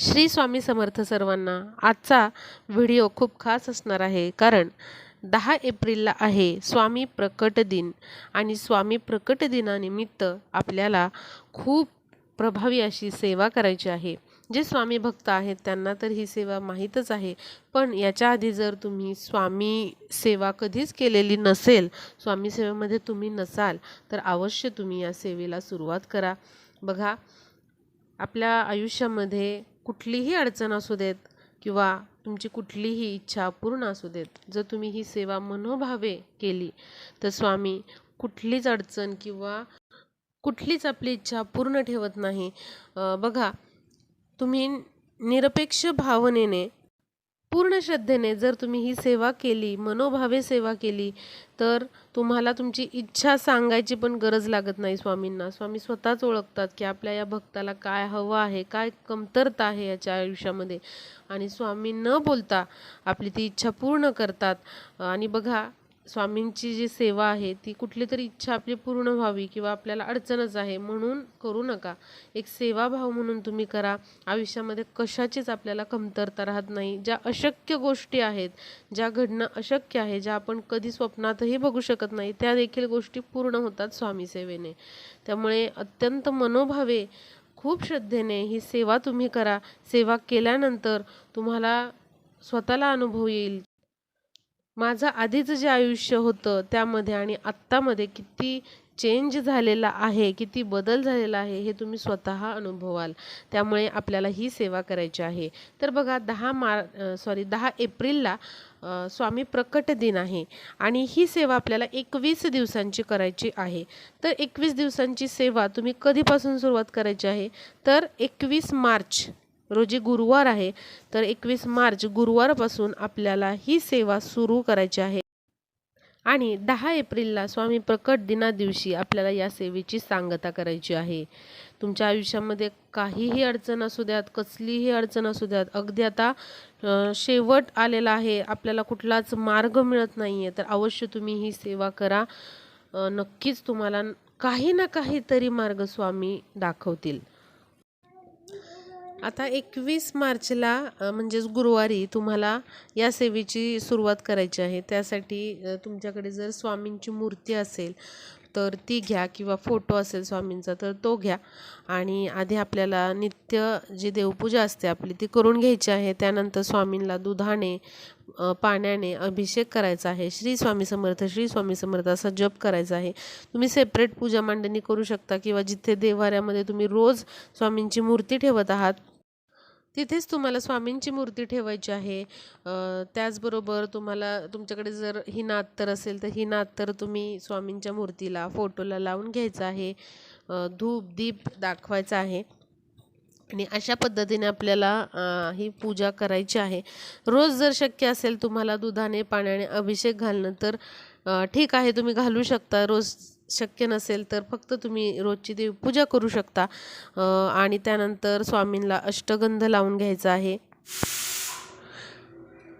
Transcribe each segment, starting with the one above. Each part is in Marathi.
श्री स्वामी समर्थ सर्वांना आजचा व्हिडिओ खूप खास असणार आहे. कारण दहा एप्रिलला आहे स्वामी प्रकट दिन आणि स्वामी प्रकट दिनानिमित्त आपल्याला खूप प्रभावी अशी सेवा करायची आहे. जे स्वामी भक्त आहेत त्यांना तर ही सेवा माहीतच आहे. पण याच्या आधी जर तुम्ही स्वामी सेवा कधीच केलेली नसेल स्वामी सेवेमध्ये तुम्ही नसाल तर अवश्य तुम्ही या सेवेला सुरुवात करा. बघा आपल्या आयुष्यामध्ये कुठलीही अडचण असू देत किंवा तुमची कुठलीही इच्छा पूर्ण असू देत जर तुम्ही ही सेवा मनोभावे केली तर स्वामी कुठलीच अडचण किंवा कुठलीच आपली इच्छा पूर्ण ठेवत नाही. बघा तुम्ही निरपेक्ष भावनेने पूर्ण श्रद्धेने जर तुम्ही ही सेवा केली मनोभावे सेवा केली तर तुम्हाला तुमची इच्छा सांगायची पण गरज लागत नाही स्वामींना. स्वामी स्वतःच ओळखतात की आपल्या या भक्ताला काय हवं आहे काय कमतरता आहे याच्या आयुष्यामध्ये. आणि स्वामी न बोलता आपली ती इच्छा पूर्ण करतात. आणि बघा स्वामींची जी सेवा आहे ती कुठली तरी इच्छा आपली पूर्ण व्हावी किंवा आपल्याला अडचणच आहे म्हणून करू नका. एक सेवाभाव म्हणून तुम्ही करा. आयुष्यामध्ये कशाचीच आपल्याला कमतरता राहत नाही. ज्या अशक्य गोष्टी आहेत ज्या घडणं अशक्य आहे ज्या आपण कधी स्वप्नातही बघू शकत नाही त्या देखील गोष्टी पूर्ण होतात स्वामी सेवेने. त्यामुळे अत्यंत मनोभावे खूप श्रद्धेने ही सेवा तुम्ही करा. सेवा केल्यानंतर तुम्हाला स्वतःला अनुभव येईल. माझं आधीचं जे आयुष्य होतं त्यामध्ये आणि आत्तामध्ये किती चेंज झालेला आहे किती बदल झालेला आहे हे तुम्ही स्वतः अनुभवाल. त्यामुळे आपल्याला ही सेवा करायची आहे. तर बघा दहा मार सॉरी दहा एप्रिलला स्वामी प्रकट दिन आहे आणि ही सेवा आपल्याला एकवीस दिवसांची करायची आहे. तर एकवीस दिवसांची सेवा तुम्ही कधीपासून सुरुवात करायची आहे? तर एकवीस मार्च. रोजी गुरुवार आहे तर एकवीस मार्च गुरुवारपासून आपल्याला ही सेवा सुरू करायची आहे. आणि दहा एप्रिलला स्वामी प्रकट दिना दिवशी आपल्याला या सेवेची सांगता करायची आहे. तुमच्या आयुष्यामध्ये काहीही अडचण असू द्यात कसलीही अडचण असू द्यात अगदी आता शेवट आलेला आहे आपल्याला कुठलाच मार्ग मिळत नाही आहे तर अवश्य तुम्ही ही सेवा करा. नक्कीच तुम्हाला काही ना काहीतरी मार्ग स्वामी दाखवतील. आता एकवीस मार्चला म्हणजेच गुरुवारी तुम्हाला या सेवेची सुरुवात करायची आहे. त्यासाठी तुमच्याकडे जर स्वामींची मूर्ती असेल तर ती घ्या किंवा फोटो असेल स्वामींचा तर तो घ्या. आणि आधी आपल्याला नित्य जी देवपूजा असते आपली ती करून घ्यायची आहे. त्यानंतर स्वामींना दुधाने पाण्याने अभिषेक करायचा आहे. श्री स्वामी समर्थ श्री स्वामी समर्थ असा जप करायचा आहे. तुम्ही सेपरेट पूजा मांडणी करू शकता किंवा जिथे देवाऱ्यामध्ये तुम्ही रोज स्वामींची मूर्ती ठेवत आहात तिथेच तुम्हाला स्वामींची मूर्ती ठेवायची आहे. त्याचबरोबर तुम्हाला तुमच्याकडे जर ही नात्तर असेल तर ही नात्तर तुम्ही स्वामींच्या मूर्तीला फोटोला लावून घ्यायचं आहे. धूप दीप दाखवायचा आहे. आणि अशा पद्धतीने आपल्याला ही पूजा करायची आहे. रोज जर शक्य असेल तुम्हाला दुधाने पाण्याने अभिषेक घालणं तर ठीक आहे तुम्ही घालू शकता. रोज शक्य नसेल तर फक्त तुम्ही रोजची देव पूजा करू शकता. आणि त्यानंतर स्वामींना अष्टगंध लावून घ्यायचा आहे.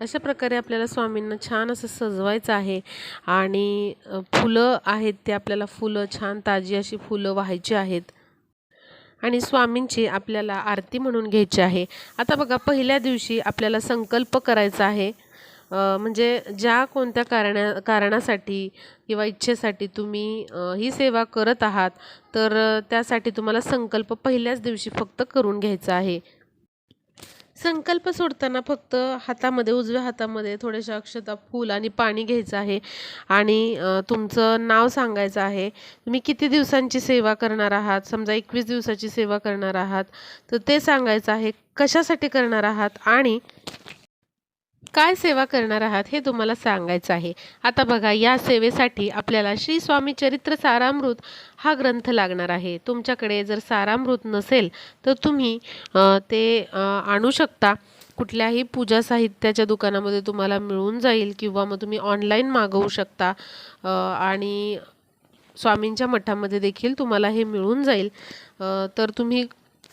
अशा प्रकारे आपल्याला स्वामींना छान असं सजवायचं आहे. आणि फुलं आहेत ते आपल्याला फुलं छान ताजी अशी फुलं व्हायची आहेत. आणि स्वामींची आपल्याला आरती म्हणून घ्यायची आहे. आता बघा पहिल्या दिवशी आपल्याला संकल्प करायचा आहे. म्हणजे ज्या कोणत्या कारणा कारणासाठी किंवा इच्छेसाठी तुम्ही ही सेवा करत आहात तर त्यासाठी तुम्हाला संकल्प पहिल्याच दिवशी फक्त करून घ्यायचा आहे. संकल्प सोडताना फक्त हातामध्ये उजव्या हातामध्ये थोड्याशा अक्षता फूल आणि पाणी घ्यायचं आहे. आणि तुमचं नाव सांगायचं आहे. तुम्ही किती दिवसांची सेवा करणार आहात? समजा एकवीस दिवसाची सेवा करणार आहात. तर ते सांगायचं आहे कशासाठी करणार आहात? आणि काय सेवा करणार आहात हे तुम्हाला सांगायचं आहे. आता बघा या सेवेसाठी आपल्याला श्री स्वामी चरित्र सारामृत हा ग्रंथ लागणार आहे. तुमच्याकडे जर सारामृत नसेल तर तुम्ही ते आणू शकता. कुठल्याही पूजा साहित्याच्या दुकानामध्ये तुम्हाला मिळून जाईल किंवा मग तुम्ही ऑनलाईन मागवू शकता. आणि स्वामींच्या मठामध्ये देखील तुम्हाला हे मिळून जाईल. तर तुम्ही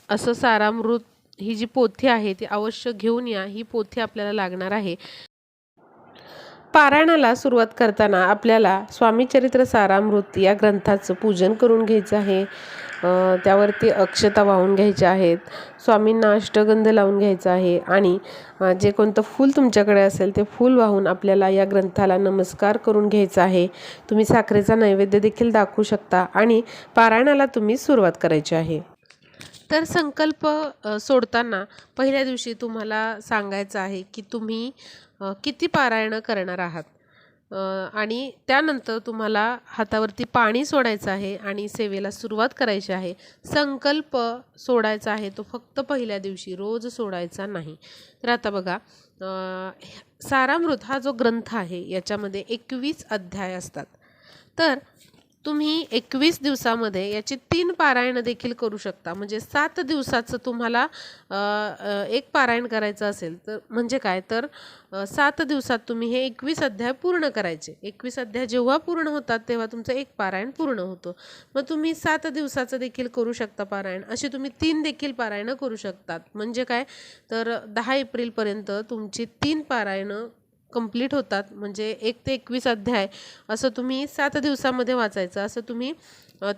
असं सारामृत ही जी पोथी आहे ती अवश्य घेऊन या. ही पोथी आपल्याला लागणार आहे. पारायणाला सुरुवात करताना आपल्याला स्वामी चरित्र सारामृत या ग्रंथाचं पूजन करून घ्यायचं आहे. त्यावरती अक्षता वाहून घ्यायच्या आहेत. स्वामींना अष्टगंध लावून घ्यायचा आहे. आणि जे कोणतं फूल तुमच्याकडे असेल ते फूल वाहून आपल्याला या ग्रंथाला नमस्कार करून घ्यायचा आहे. तुम्ही साखरेचा नैवेद्य देखील दाखवू शकता. आणि पारायणाला तुम्ही सुरुवात करायची आहे. तर संकल्प सोडताना पहिल्या दिवशी तुम्हाला सांगायचं आहे की तुम्ही किती पारायणं करणार आहात? आणि त्यानंतर तुम्हाला हातावरती पाणी सोडायचं आहे आणि सेवेला सुरुवात करायची आहे. संकल्प सोडायचा आहे तो फक्त पहिल्या दिवशी रोज सोडायचा नाही. तर आता बघा सारामृत हा जो ग्रंथ आहे याच्यामध्ये एकवीस अध्याय असतात. तर तुम्ही एकवीस दिवसामध्ये याची तीन पारायणं देखील करू शकता. म्हणजे सात दिवसाचं तुम्हाला एक पारायण करायचं असेल तर म्हणजे काय? तर सात दिवसात तुम्ही हे एकवीस अध्याय पूर्ण करायचे. एकवीस अध्याय जेव्हा पूर्ण होतात तेव्हा तुमचं एक पारायण पूर्ण होतं. मग तुम्ही सात दिवसाचं देखील करू शकता पारायण. असे तुम्ही तीन देखील पारायणं करू शकतात. म्हणजे काय? तर दहा एप्रिलपर्यंत तुमची तीन पारायणं कंप्लीट होतात. म्हणजे एक ते एकवीस अध्याय असं तुम्ही सात दिवसामध्ये वाचायचं. असं तुम्ही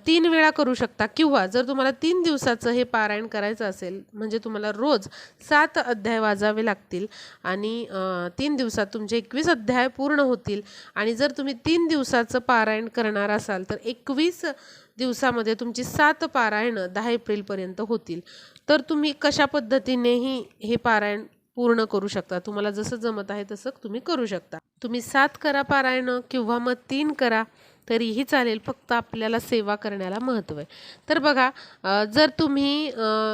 तीन वेळा करू शकता. किंवा जर तुम्हाला तीन दिवसाचं हे पारायण करायचं असेल म्हणजे तुम्हाला रोज सात अध्याय वाजावे लागतील आणि तीन दिवसात तुमचे एकवीस अध्याय पूर्ण होतील. आणि जर तुम्ही तीन दिवसाचं पारायण करणार असाल तर एकवीस दिवसामध्ये तुमची सात पारायणं दहा एप्रिलपर्यंत होतील. तर तुम्ही कशा पद्धतीनेही हे पारायण पूर्ण करू शकता. तुम्हाला जसं जमत आहे तसं तुम्ही करू शकता. तुम्ही सात करा पारायणं किंवा मग तीन करा तरीही चालेल. फक्त आपल्याला सेवा करण्याला महत्त्व आहे. तर बघा जर तुम्ही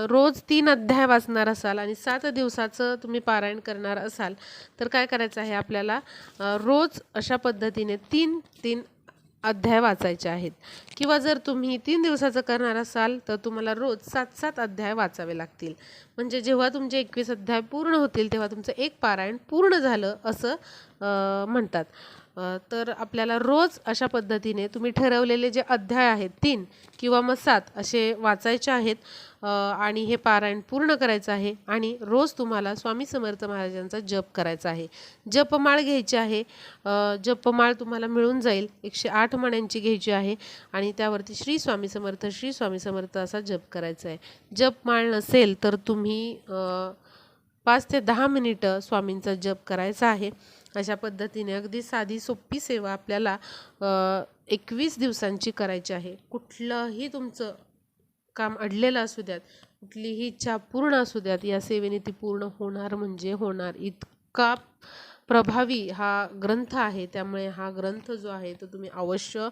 रोज तीन अध्याय वाचणार असाल आणि सात दिवसाचं तुम्ही पारायण करणार असाल तर काय करायचं आहे आपल्याला? रोज अशा पद्धतीने तीन तीन अध्याय वाचायचे आहेत. किंवा जर तुम्ही तीन दिवसाचं करणार असाल तर तुम्हाला रोज सात सात अध्याय वाचावे लागतील. म्हणजे जेव्हा तुमचे एकवीस अध्याय पूर्ण होतील तेव्हा तुमचं एक पारायण पूर्ण झालं असं म्हणतात. तर आपल्याला रोज अशा पद्धतीने तुम्ही ठरवलेले जे अध्याय आहेत तीन किंवा मग सात असे वाचायचे आहेत आणि हे पारायण पूर्ण करायचं आहे आणि रोज तुम्हाला स्वामी समर्थ महाराजांचा जप करायचा आहे. जपमाळ घ्यायची आहे जपमाळ तुम्हाला मिळून जाईल एकशे आठ मण्यांची घ्यायची आहे आणि त्यावरती श्री स्वामी समर्थ श्री स्वामी समर्थ असा जप करायचा आहे. जपमाळ नसेल तर तुम्ही पाच ते दहा मिनिटं स्वामींचा जप करायचा आहे. अशा पद्धतीने अगदी साधी सोपी सेवा आपल्याला एकवीस दिवसांची करायची आहे. कुठलंही तुमचं काम अडलेलं असू द्यात कुठलीही इच्छा पूर्ण असू द्यात या सेवेने ती पूर्ण होणार म्हणजे होणार. इतका प्रभावी हा ग्रंथ आहे त्यामुळे हा ग्रंथ जो आहे तो तुम्ही अवश्य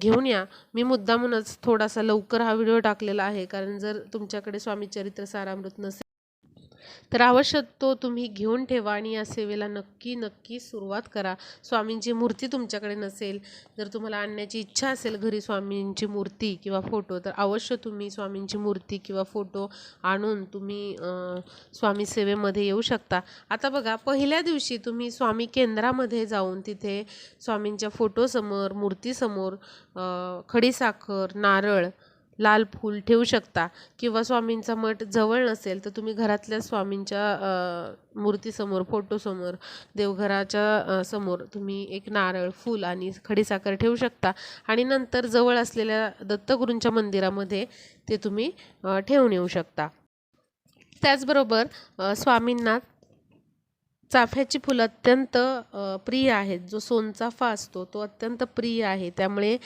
घेऊन या. मी मुद्दामूनच थोडासा लवकर हा व्हिडिओ टाकलेला आहे कारण जर तुमच्याकडे स्वामी चरित्र सारामृत नसेल तर आवश्यक तो तुम्ही घेऊन ठेवा आणि या सेवेला नक्की नक्की सुरुवात करा. स्वामींची मूर्ती तुमच्याकडे नसेल जर तुम्हाला आणण्याची इच्छा असेल घरी स्वामींची मूर्ती किंवा फोटो तर अवश्य तुम्ही स्वामींची मूर्ती किंवा फोटो आणून तुम्ही स्वामी सेवेमध्ये येऊ शकता. आता बघा पहिल्या दिवशी तुम्ही स्वामी केंद्रामध्ये जाऊन तिथे स्वामींच्या फोटोसमोर मूर्तीसमोर खडीसाखर नारळ लाल फूल ठेवू शकता. किंवा स्वामींचा मठ जवळ नसेल तर तुम्ही घरातल्या स्वामींच्या मूर्तीसमोर फोटोसमोर देवघराच्या समोर तुम्ही एक नारळ फूल आणि खडीसाखर ठेवू शकता. आणि नंतर जवळ असलेल्या दत्तगुरूंच्या मंदिरामध्ये ते तुम्ही ठेवून येऊ शकता. त्याचबरोबर स्वामींना चाफ्याची फुलं अत्यंत प्रिय आहेत. जो सोनचाफा असतो तो अत्यंत प्रिय आहे. त्यामुळे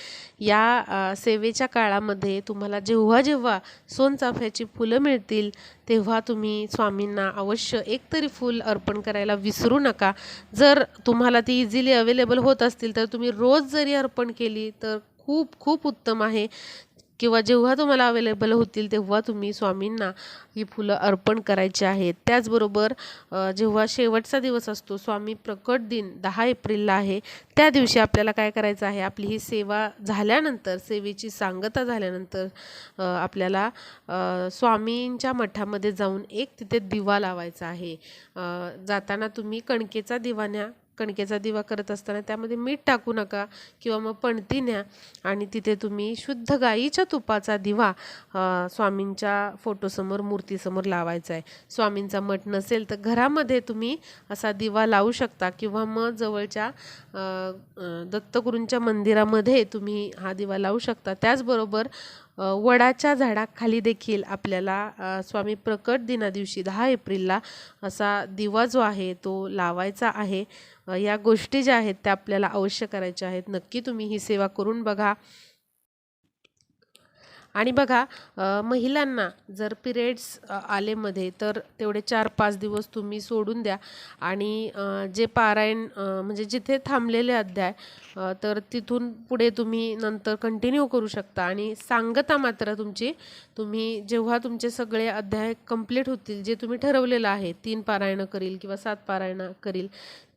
या सेवेच्या काळामध्ये तुम्हाला जेव्हा जेव्हा सोनचाफ्याची फुलं मिळतील तेव्हा तुम्ही स्वामींना अवश्य एक तरी फूल अर्पण करायला विसरू नका. जर तुम्हाला ती इझिली अवेलेबल होत असतील तर तुम्ही रोज जरी अर्पण केली तर खूप खूप उत्तम आहे. किंवा जेव्हा तुम्हाला अवेलेबल होतील तेव्हा तुम्ही स्वामींना ही फुलं अर्पण करायची आहेत. त्याचबरोबर जेव्हा शेवटचा दिवस असतो स्वामी प्रकट दिन दहा एप्रिलला आहे त्या दिवशी आपल्याला काय करायचं आहे? आपली ही सेवा झाल्यानंतर सेवेची सांगता झाल्यानंतर आपल्याला स्वामींच्या मठामध्ये जाऊन एक तिथे दिवा लावायचा आहे. जाताना तुम्ही कणकेचा दिवा न्या कणकेचा दिवा करत असताना त्यामध्ये मीठ टाकू नका किंवा मग पणती न्या. आणि तिथे तुम्ही शुद्ध गाईच्या तुपाचा दिवा स्वामींच्या फोटोसमोर मूर्तीसमोर लावायचा आहे स्वामींचा मठ नसेल तर घरामध्ये तुम्ही असा दिवा लावू शकता किंवा मग जवळच्या दत्तगुरूंच्या मंदिरामध्ये तुम्ही हा दिवा लावू शकता. त्याचबरोबर वडाच्या झाडाखाली देखील आपल्याला स्वामी प्रकट दिना दिवशी दहा एप्रिलला असा दिवा जो आहे तो लावायचा आहे. या गोष्टी ज्या आहेत त्या आपल्याला अवश्य करायच्या आहेत. नक्की तुम्ही ही सेवा करून बघा. आणि बघा महिलांना जर पिरियड्स आलेमध्ये तर तेवढे चार पाच दिवस तुम्ही सोडून द्या. आणि जे पारायण म्हणजे जिथे थांबलेले अध्याय तर तिथून पुढे तुम्ही नंतर कंटिन्यू करू शकता. आणि सांगता मात्र तुमची तुम्ही जेव्हा तुमचे सगळे अध्याय कंप्लीट होतील जे तुम्ही ठरवलेलं आहे तीन पारायणं करील किंवा सात पारायणं करील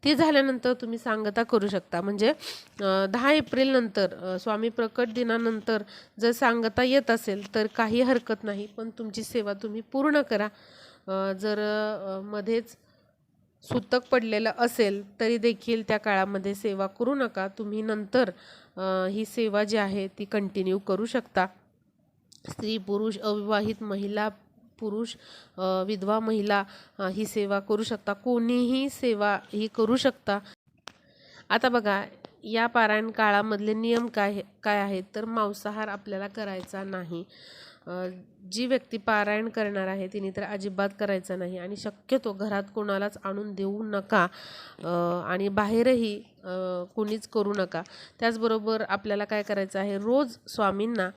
ते झाल्यानंतर तुम्ही सांगता करू शकता. म्हणजे दहा एप्रिलनंतर स्वामी प्रकट दिनानंतर जर सांगता येत असेल तर काही हरकत नाही. पण तुमची सेवा तुम्ही पूर्ण करा. जर मध्येच सुतक पडलेलं असेल तरी देखील त्या काळामध्ये सेवा करू नका. तुम्ही नंतर ही सेवा जी आहे ती कंटिन्यू करू शकता. स्त्री पुरुष अविवाहित महिला पुरुष विधवा महिला ही सेवा करू शकता. कोणीही सेवा ही करू शकता. आता बघा या पारायण काळामधले नियम काय काय आहेत? तर मांसाहार आपल्याला करायचा नाही. जी व्यक्ती पारायण करणार आहे तिने तर अजिबात करायचं नाही. आणि शक्यतो घरात कोणालाच आणून देऊ नका. आणि बाहेरही कोणीच करू नका. त्याचबरोबर आपल्याला काय करायचं आहे? रोज स्वामींना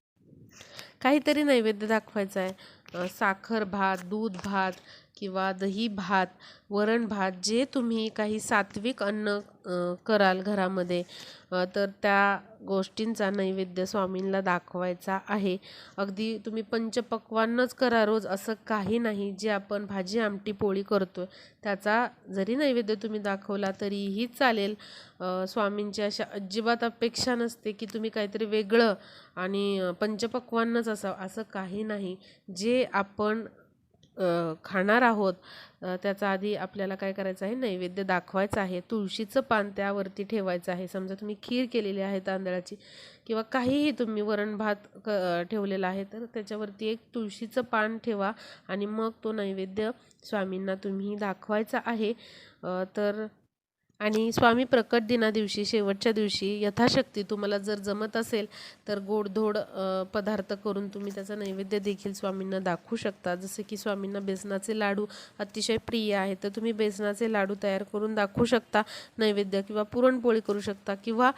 काहीतरी नैवेद्य दाखवायचा आहे. साखर भात दूध भात किंवा दही भात वरण भात जे तुम्ही काही सात्विक अन्न कराल घरामध्ये तर त्या गोष्टींचा नैवेद्य स्वामींना दाखवायचा आहे. अगदी तुम्ही पंचपक्वान्नच करा रोज असं काही नाही जे आपण भाजी आमटी पोळी करतो त्याचा जरी नैवेद्य तुम्ही दाखवला तरीही चालेल. स्वामींची अशा अजिबात अपेक्षा नसते की तुम्ही काहीतरी वेगळं आणि पंचपक्वान्नच असावं असं काही नाही. जे आपण खाणार आहोत त्याचा आधी आपल्याला काय करायचं आहे नैवेद्य दाखवायचं आहे तुळशीचं पान त्यावरती ठेवायचं आहे. समजा तुम्ही खीर केलेली आहे तांदळाची किंवा काहीही तुम्ही वरण भात क ठेवलेला आहे तर त्याच्यावरती एक तुळशीचं पान ठेवा आणि मग तो नैवेद्य स्वामींना तुम्ही दाखवायचा आहे. तर आणि स्वामी प्रकट दिना दिवशी शेवटच्या दिवशी यथाशक्ती तुम्हाला जर जमत असेल तर गोडधोड पदार्थ करून तुम्ही त्याचा नैवेद्य देखील स्वामींना दाखवू शकता. जसे की स्वामींना बेसनाचे लाडू अतिशय प्रिय आहे तर तुम्ही बेसनाचे लाडू तयार करून दाखवू शकता नैवेद्य किंवा पुरणपोळी करू शकता किंवा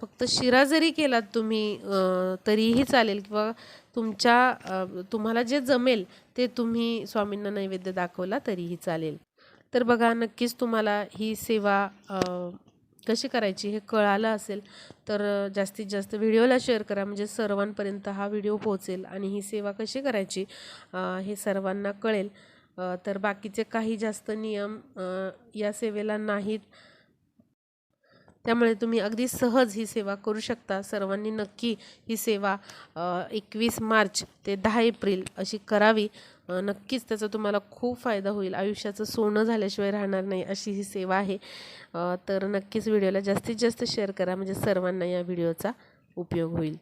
फक्त शिरा जरी केलात तुम्ही तरीही चालेल किंवा तुमच्या तुम्हाला जे जमेल ते तुम्ही स्वामींना नैवेद्य दाखवला तरीही चालेल. तर बघा नक्कीच तुम्हाला ही सेवा कशी करायची हे कळालं असेल तर जास्तीत जास्त व्हिडिओला शेअर करा. म्हणजे सर्वांपर्यंत हा व्हिडिओ पोहोचेल आणि ही सेवा कशी करायची हे सर्वांना कळेल. तर बाकीचे काही जास्त नियम या सेवेला नाहीत. त्यामुळे तुम्ही अगदी सहज ही सेवा करू शकता. सर्वांनी नक्की ही सेवा एकवीस मार्च ते दहा एप्रिल अशी करावी. नक्कीच त्याचा तुम्हाला खूप फायदा होईल. आयुष्याचं सोनं झाल्याशिवाय राहणार नाही अशी ही सेवा आहे. तर नक्कीच व्हिडिओला जास्तीत जास्त शेअर करा. म्हणजे सर्वांना या व्हिडिओचा उपयोग होईल.